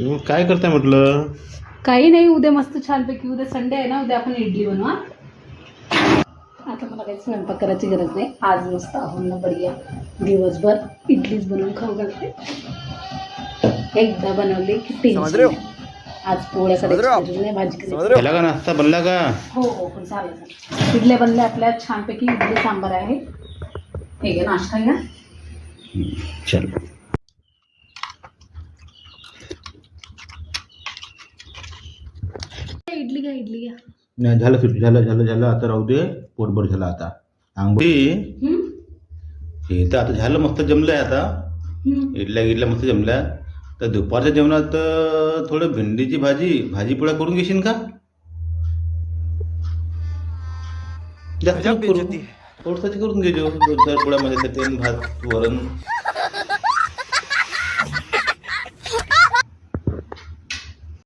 मग काय करताय म्हटलं? काही नाही उद्या मस्त छानपैकी उद्या संडे आहे ना उद्या आपण इडली बनवा. आता मला काही स्वयंपाक करायची गरज नाही. आज मस्त आहोत ना बढिया दिवसभर इडलीच बनवून खाऊ घालते. एकदा बनवली की टेन्शन नाही. आज पोळ्या करायची गरज नाही भाजी करायची झाला का नाश्ता? बनला का? हो हो पण चालेल चालेल. इडल्या बनल्या आपल्या छानपैकी इडली सांबार आहे. हे घ्या नाश्ता घ्या चल. इडली घ्या इडली घ्या नाही झालं सुट झालं झालं झालं. आता राहू दे पोटभर झालं आता. आंबोळी हम्म? हे तर आता झालं मस्त जमलंय आता. हम्म. इडल्या गिडल्या मस्त जमल्या. तर दुपारच्या जेवणात अं, थोडं भेंडीची भाजी भाजी पोळ्या करून घेशील का? जास्त नको करू. थोडंसं करून घेजो. दोन चार पोळ्यामध्ये तेल भात वरण.